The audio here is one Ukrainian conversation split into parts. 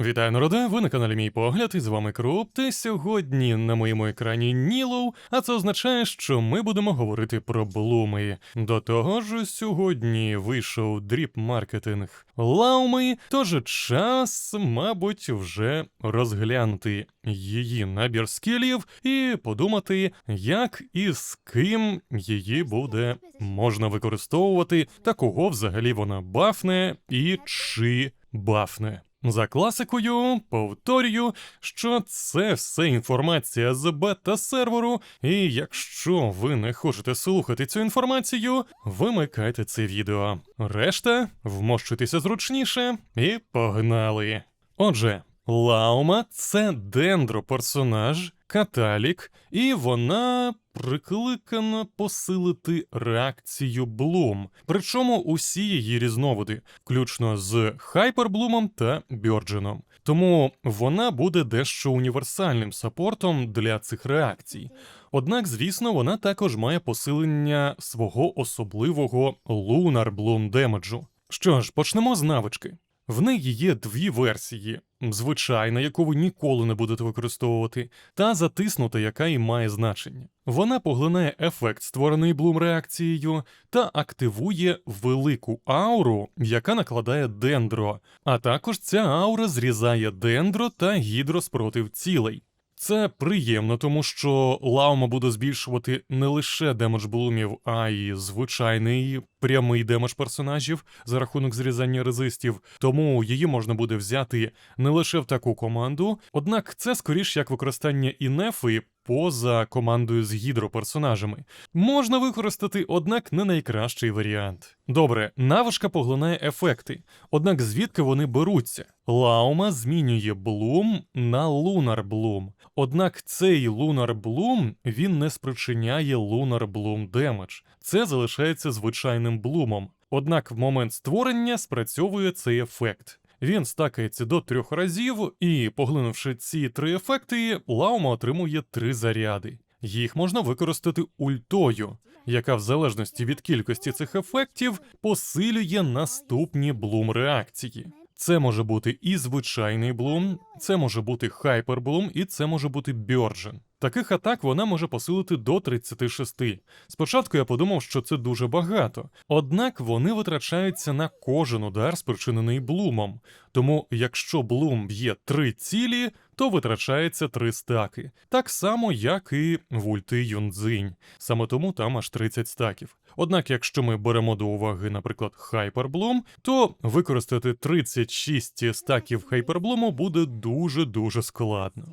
Вітаю народе, ви на каналі Мій Погляд, і з вами Круп. Та сьогодні на моєму екрані Нілоу, а це означає, що ми будемо говорити про блуми. До того ж, сьогодні вийшов дріп маркетинг лауми, тож час, мабуть, вже розглянути її набір скілів і подумати, як і з ким її буде можна використовувати, та кого взагалі вона бафне і чи бафне. За класикою повторюю, що це все інформація з бета-серверу, і якщо ви не хочете слухати цю інформацію, вимикайте це відео. Решта вмощуйтеся зручніше і погнали. Отже, Лаума це дендро-персонаж, каталік, і вона прикликана посилити реакцію Блум, причому усі її різновиди, включно з Хайперблумом та Бьордженом. Тому вона буде дещо універсальним саппортом для цих реакцій. Однак, звісно, вона також має посилення свого особливого Lunar Bloom демеджу. Що ж, почнемо з навички. В неї є дві версії: звичайна, яку ви ніколи не будете використовувати, та затиснута, яка і має значення. Вона поглинає ефект, створений блум реакцією, та активує велику ауру, яка накладає дендро. А також ця аура зрізає дендро та гідро спротив цілей. Це приємно, тому що лаума буде збільшувати не лише демедж блумів, а й звичайний прямий демедж персонажів за рахунок зрізання резистів. Тому її можна буде взяти не лише в таку команду, однак це скоріш як використання інефи поза командою з гідроперсонажами. Можна використати, однак не найкращий варіант. Добре, навичка поглинає ефекти, однак звідки вони беруться? Лаума змінює блум на лунар блум. Однак цей лунар блум він не спричиняє лунар блум демедж. Це залишається звичайним блумом. Однак в момент створення спрацьовує цей ефект. Він стакається до трьох разів, і, поглинувши ці три ефекти, лаума отримує три заряди. Їх можна використати ультою, яка в залежності від кількості цих ефектів посилює наступні блум реакції. Це може бути і звичайний блум, це може бути хайперблум, і це може бути бьорджен. Таких атак вона може посилити до 36. Спочатку я подумав, що це дуже багато, однак вони витрачаються на кожен удар, спричинений блумом. Тому, якщо блум б'є три цілі, то витрачається три стаки, так само, як і в ульти Юнцзинь. Саме тому там аж 30 стаків. Однак, якщо ми беремо до уваги, наприклад, Хайперблум, то використати 36 стаків Хайперблуму буде дуже дуже складно.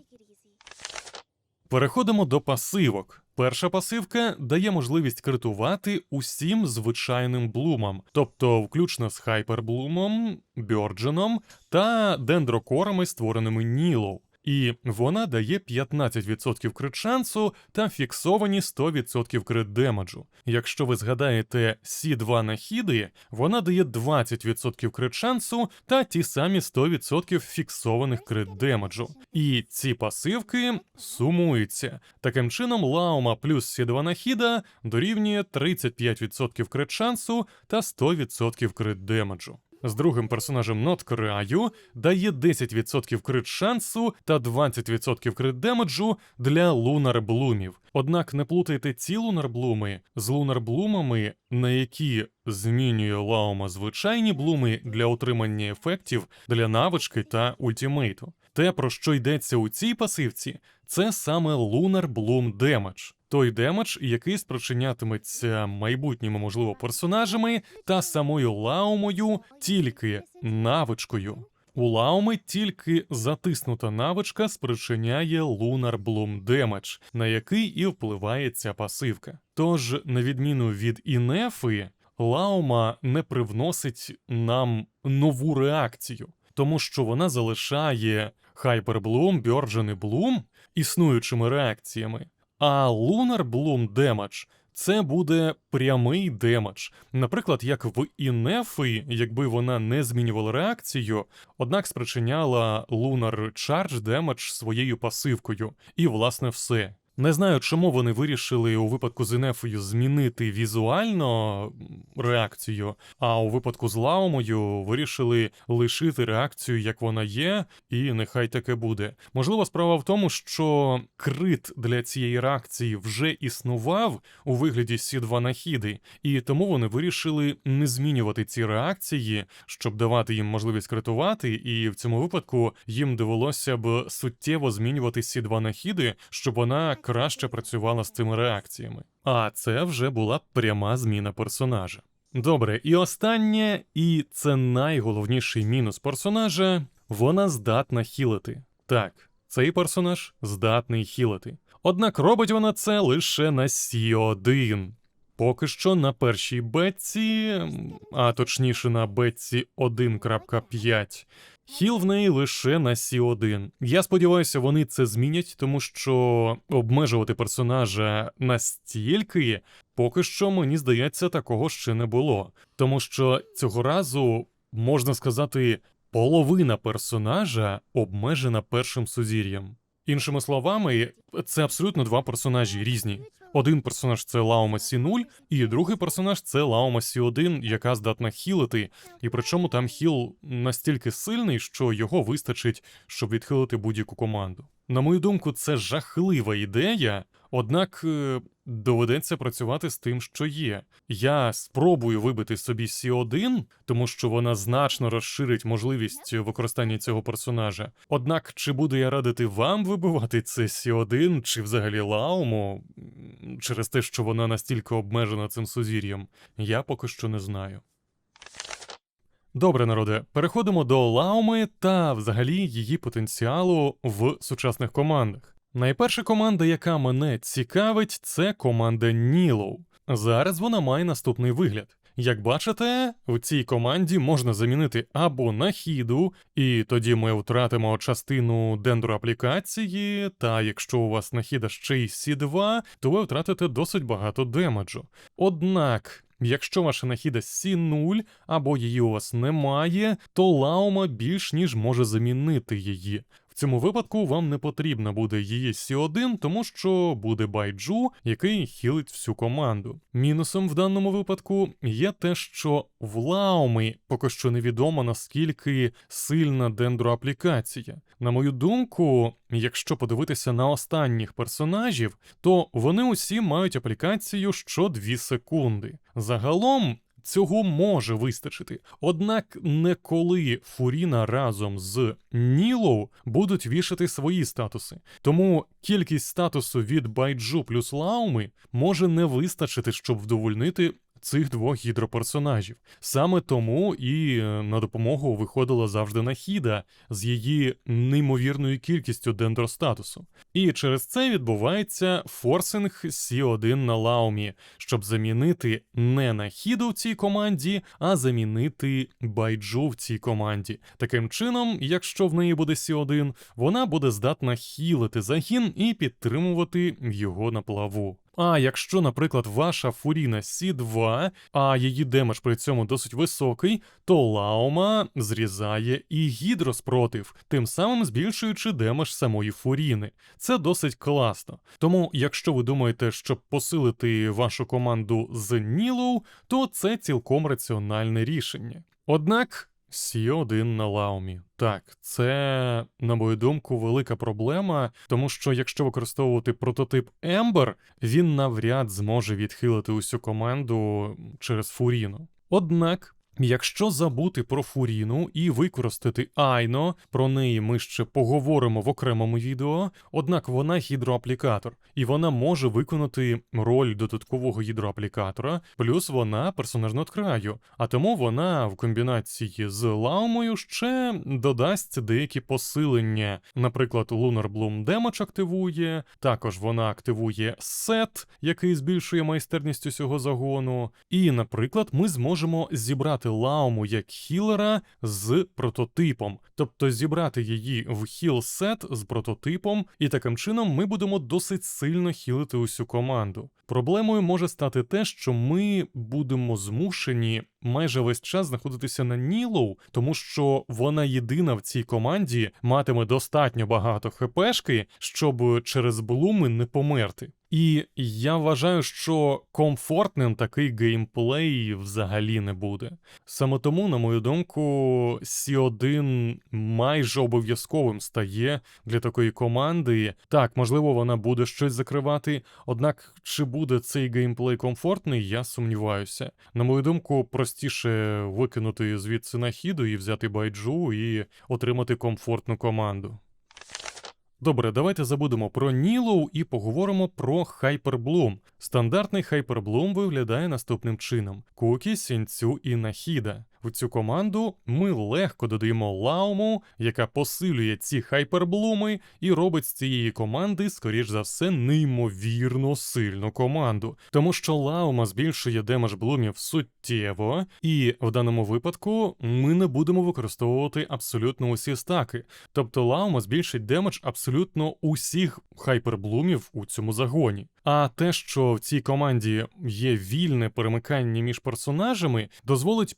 Переходимо до пасивок. Перша пасивка дає можливість критувати усім звичайним блумам, тобто включно з хайперблумом, бьордженом та дендрокорами, створеними Нілоу. І вона дає 15% крит шансу та фіксовані 100% крит демеджу. Якщо ви згадаєте сі 2 нахіди, вона дає 20% крит шансу та ті самі 100% фіксованих крит демеджу. І ці пасивки сумуються. Таким чином, лаума плюс сі 2 нахіда дорівнює 35% крит шансу та 100% крит демеджу. З другим персонажем Нот Краю дає 10% крит шансу та 20% крит демеджу для лунар блумів. Однак не плутайте ці лунар блуми з лунар блумами, на які змінює лаума звичайні блуми для отримання ефектів для навички та ультімейту. Те, про що йдеться у цій пасивці, це саме Lunar Bloom Damage. Той демедж, який спричинятиметься майбутніми, можливо, персонажами та самою лаумою тільки навичкою. У лауми тільки затиснута навичка спричиняє Lunar Bloom Damage, на який і впливає ця пасивка. Тож, на відміну від інефи, лаума не привносить нам нову реакцію, тому що вона залишає Hyperblum, Бьорджен і Bloom існуючими реакціями. А Lunar Bloom Damage це буде прямий демедж. Наприклад, як в Інефи, якби вона не змінювала реакцію, однак спричиняла Lunar Charge Damage своєю пасивкою. І, власне, все. Не знаю, чому вони вирішили у випадку з Інефою змінити візуально реакцію, а у випадку з Лаумою вирішили лишити реакцію, як вона є, і нехай таке буде. Можливо, справа в тому, що крит для цієї реакції вже існував у вигляді Сі2 нахіди, і тому вони вирішили не змінювати ці реакції, щоб давати їм можливість критувати, і в цьому випадку їм довелося б суттєво змінювати Сі2 нахіди, щоб вона краще працювала з цими реакціями. А це вже була пряма зміна персонажа. Добре, і останнє, і це найголовніший мінус персонажа вона здатна хілити. Так, цей персонаж здатний хілити. Однак робить вона це лише на Сі1. Поки що на першій бетці, а точніше на бетці 1.5, хіл в неї лише на Сі1. Я сподіваюся, вони це змінять, тому що обмежувати персонажа настільки, поки що, мені здається, такого ще не було. Тому що цього разу, можна сказати, половина персонажа обмежена першим сузір'ям. Іншими словами, це абсолютно два персонажі різні. Один персонаж це Лаума Сі 0 і другий персонаж це Лаума Сі 1 яка здатна хілити. І причому там хіл настільки сильний, що його вистачить, щоб відхилити будь-яку команду. На мою думку, це жахлива ідея, однак е, доведеться працювати з тим, що є. Я спробую вибити собі Сі 1 тому що вона значно розширить можливість використання цього персонажа. Однак, чи буду я радити вам вибивати це Сі 1 чи взагалі Лауму, через те, що вона настільки обмежена цим сузір'ям, я поки що не знаю. Добре, народе, переходимо до Лауми та взагалі її потенціалу в сучасних командах. Найперша команда, яка мене цікавить, це команда Нілоу. Зараз вона має наступний вигляд. Як бачите, в цій команді можна замінити або нахіду, і тоді ми втратимо частину дендру аплікації, та якщо у вас нахіда ще й Сі2, то ви втратите досить багато демеджу. Однак, якщо ваша нахіда Сі0 або її у вас немає, то лаума більш ніж може замінити її. В цьому випадку вам не потрібна буде її Сі1, тому що буде байджу, який хілить всю команду. Мінусом в даному випадку є те, що в Лаумі поки що невідомо наскільки сильна дендроаплікація. На мою думку, якщо подивитися на останніх персонажів, то вони усі мають аплікацію що 2 секунди. Загалом Цього може вистачити. Однак не коли Фуріна разом з Нілоу будуть вішати свої статуси. Тому кількість статусу від Байджу плюс Лауми може не вистачити, щоб вдовольнити. Цих двох гідроперсонажів. Саме тому і е, на допомогу виходила завжди Нахіда з її неймовірною кількістю дендростатусу. І через це відбувається форсинг Сі1 на Лаумі, щоб замінити не Нахіду в цій команді, а замінити Байджу в цій команді. Таким чином, якщо в неї буде Сі1, вона буде здатна хілити загін і підтримувати його на плаву. А якщо, наприклад, ваша Фуріна Сі2, а її демедж при цьому досить високий, то Лаума зрізає і гідроспротив, тим самим збільшуючи демедж самої Фуріни. Це досить класно. Тому, якщо ви думаєте, щоб посилити вашу команду з Нілоу, то це цілком раціональне рішення. Однак. Сі1 на лаумі. Так, це, на мою думку, велика проблема, тому що якщо використовувати прототип Ембер, він навряд зможе відхилити усю команду через Фуріну. Однак. Якщо забути про Фуріну і використати Айно, про неї ми ще поговоримо в окремому відео, однак вона гідроаплікатор, і вона може виконати роль додаткового гідроаплікатора, плюс вона персонаж надкраю, а тому вона в комбінації з Лаумою ще додасть деякі посилення. Наприклад, Lunar Bloom Damage активує, також вона активує сет, який збільшує майстерність усього загону. І, наприклад, ми зможемо зібрати Лауму як хілера з прототипом, тобто зібрати її в хіл-сет з прототипом, і таким чином ми будемо досить сильно хілити усю команду. Проблемою може стати те, що ми будемо змушені майже весь час знаходитися на Нілоу, тому що вона єдина в цій команді матиме достатньо багато хпшки, щоб через блуми не померти. І я вважаю, що комфортним такий геймплей взагалі не буде. Саме тому, на мою думку, Сі1 майже обов'язковим стає для такої команди. Так, можливо, вона буде щось закривати, однак чи буде цей геймплей комфортний, я сумніваюся. На мою думку, простіше викинути звідси нахіду і взяти байджу і отримати комфортну команду. Добре, давайте забудемо про Нілоу і поговоримо про Хайперблум. Стандартний Хайперблум виглядає наступним чином: Кукі, Сінцю і Нахіда. В цю команду ми легко додаємо лауму, яка посилює ці хайперблуми і робить з цієї команди, скоріш за все, неймовірно сильну команду. Тому що лаума збільшує демедж блумів суттєво, і в даному випадку ми не будемо використовувати абсолютно усі стаки. Тобто лаума збільшить демедж абсолютно усіх хайперблумів у цьому загоні. А те, що в цій команді є вільне перемикання між персонажами, дозволить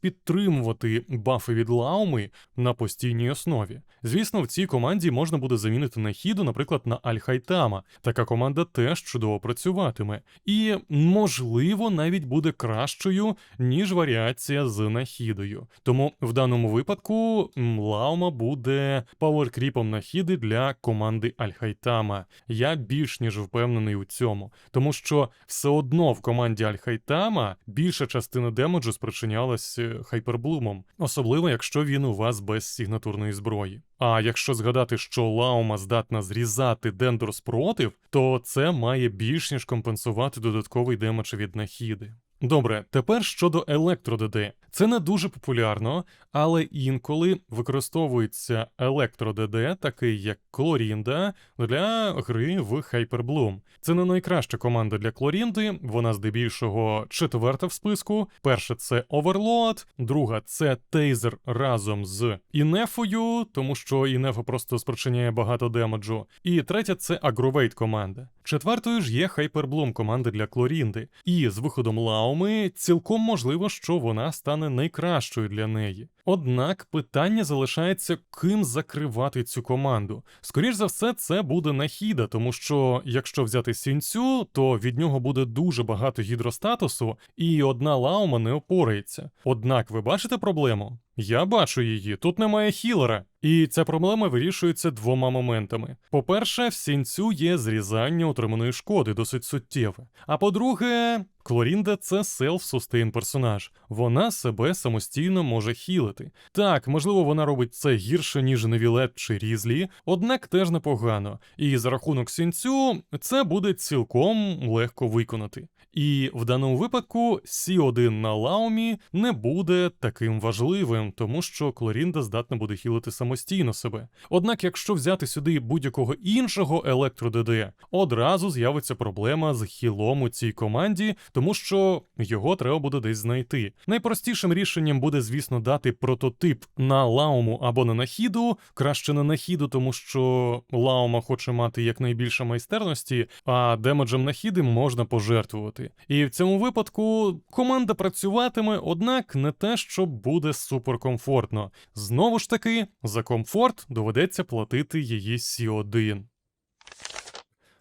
підтримувати бафи від лауми на постійній основі. Звісно, в цій команді можна буде замінити нахіду, наприклад, на Альхайтама. Така команда теж чудово працюватиме, і, можливо, навіть буде кращою, ніж варіація з нахідою. Тому в даному випадку лаума буде пауеркріпом нахіди для команди Альхайтама. Я більш ніж впевнений у цьому тому що все одно в команді Альхайтама більша частина демеджу спричинялась е, хайперблумом, особливо якщо він у вас без сигнатурної зброї. А якщо згадати, що лаума здатна зрізати дендор спротив, то це має більш ніж компенсувати додатковий демедж від нахіди. Добре, тепер щодо електро-ДД. Це не дуже популярно, але інколи використовується електро-ДД, такий як Клорінда, для гри в Hyperbloom. Це не найкраща команда для Клорінди, вона здебільшого четверта в списку. Перша це Overload, друга це Тейзер разом з Інефою, тому що Інефа просто спричиняє багато демеджу. І третя це Агровейт команда. Четвертою ж є Hyperbloom команди для Клорінди. І з виходом Лауми цілком можливо, що вона стане найкращою для неї. Однак питання залишається, ким закривати цю команду. Скоріш за все, це буде Нахіда, тому що якщо взяти сінцю, то від нього буде дуже багато гідростатусу, і одна лаума не опорається. Однак ви бачите проблему? Я бачу її, тут немає хілера. І ця проблема вирішується двома моментами. По-перше, в сінцю є зрізання отриманої шкоди досить суттєве. А по-друге, Клорінда це селф-сустейн персонаж. Вона себе самостійно може хілити. Так, можливо, вона робить це гірше, ніж Невілет чи Різлі, однак теж непогано. І за рахунок сінцю це буде цілком легко виконати. І в даному випадку Сі1 на лаумі не буде таким важливим, тому що Клорінда здатна буде хілити самостійно себе. Однак, якщо взяти сюди будь-якого іншого електро-ДД, одразу з'явиться проблема з хілом у цій команді, тому що його треба буде десь знайти. Найпростішим рішенням буде, звісно, дати прототип на лауму або на нахіду, краще на нахіду, тому що лаума хоче мати якнайбільше майстерності, а демеджем нахіди можна пожертвувати. І в цьому випадку команда працюватиме, однак не те, що буде суперкомфортно. Знову ж таки, за комфорт доведеться платити її Сі1.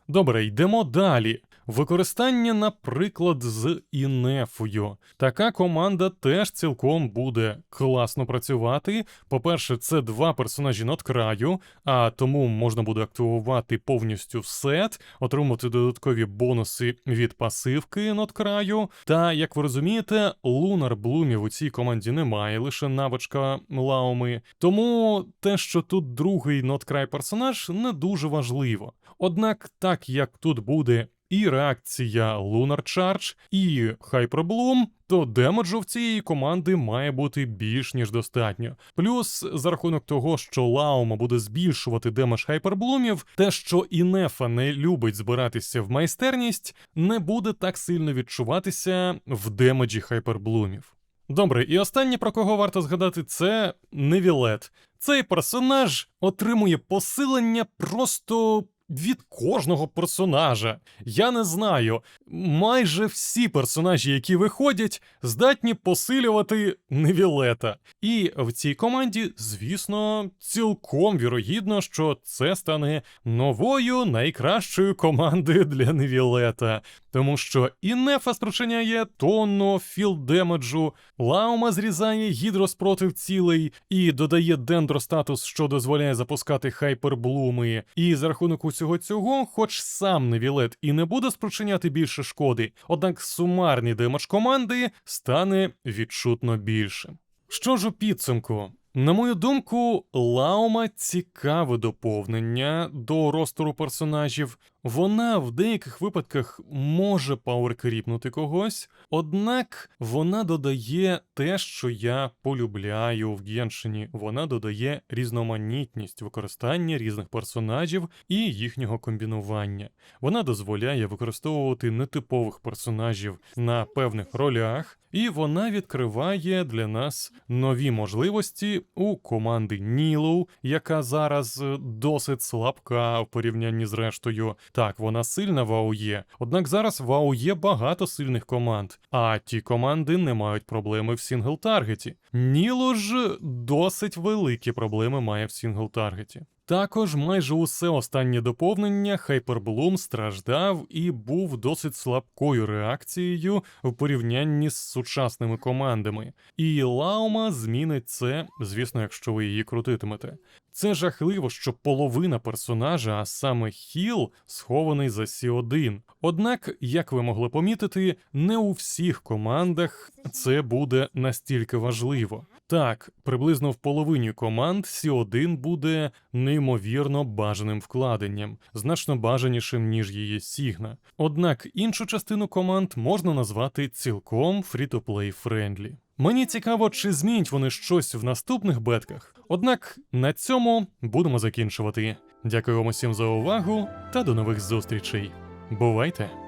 Добре, йдемо далі. Використання, наприклад, з інефою. Така команда теж цілком буде класно працювати. По-перше, це два персонажі надкраю, а тому можна буде активувати повністю сет, отримати додаткові бонуси від пасивки надкраю. Та, як ви розумієте, лунар блумів у цій команді немає, лише навичка лауми. Тому те, що тут другий ноткрай персонаж, не дуже важливо. Однак, так як тут буде і реакція Lunar Charge, і Hyperbloom, то демеджу в цієї команди має бути більш ніж достатньо. Плюс, за рахунок того, що Лаума буде збільшувати демедж хайперблумів, те, що Інефа не любить збиратися в майстерність, не буде так сильно відчуватися в демеджі хайперблумів. Добре, і останнє про кого варто згадати, це Невілет. Цей персонаж отримує посилення просто від кожного персонажа. Я не знаю. Майже всі персонажі, які виходять, здатні посилювати Невілета. І в цій команді, звісно, цілком вірогідно, що це стане новою найкращою командою для Невілета. Тому що і Нефа спричиняє тонну філдемеджу, Лаума зрізає гідроспротив цілей і додає дендростатус, що дозволяє запускати хайперблуми. І за рахунок усього цього, хоч сам Невілет і не буде спричиняти більше шкоди, однак сумарний демедж команди стане відчутно більше. Що ж у підсумку? На мою думку, Лаума цікаве доповнення до ростеру персонажів. Вона в деяких випадках може пауеркріпнути когось, однак вона додає те, що я полюбляю в Геншині. Вона додає різноманітність використання різних персонажів і їхнього комбінування. Вона дозволяє використовувати нетипових персонажів на певних ролях, і вона відкриває для нас нові можливості у команди Нілоу, яка зараз досить слабка в порівнянні з рештою. Так, вона сильна в АОЄ, однак зараз в АОЄ багато сильних команд, а ті команди не мають проблеми в сінгл-таргеті. Ніло ж досить великі проблеми має в сінгл-таргеті. Також майже усе останнє доповнення Hyperbloom страждав і був досить слабкою реакцією в порівнянні з сучасними командами. І Лаума змінить це, звісно, якщо ви її крутитимете. Це жахливо, що половина персонажа, а саме Хіл, схований за Сі1. Однак, як ви могли помітити, не у всіх командах це буде настільки важливо. Так, приблизно в половині команд Сі1 буде неймовірно бажаним вкладенням, значно бажанішим, ніж її Сігна. Однак іншу частину команд можна назвати цілком фрі-то-плей френдлі. Мені цікаво, чи змінять вони щось в наступних бетках. Однак на цьому будемо закінчувати. Дякую вам усім за увагу та до нових зустрічей. Бувайте!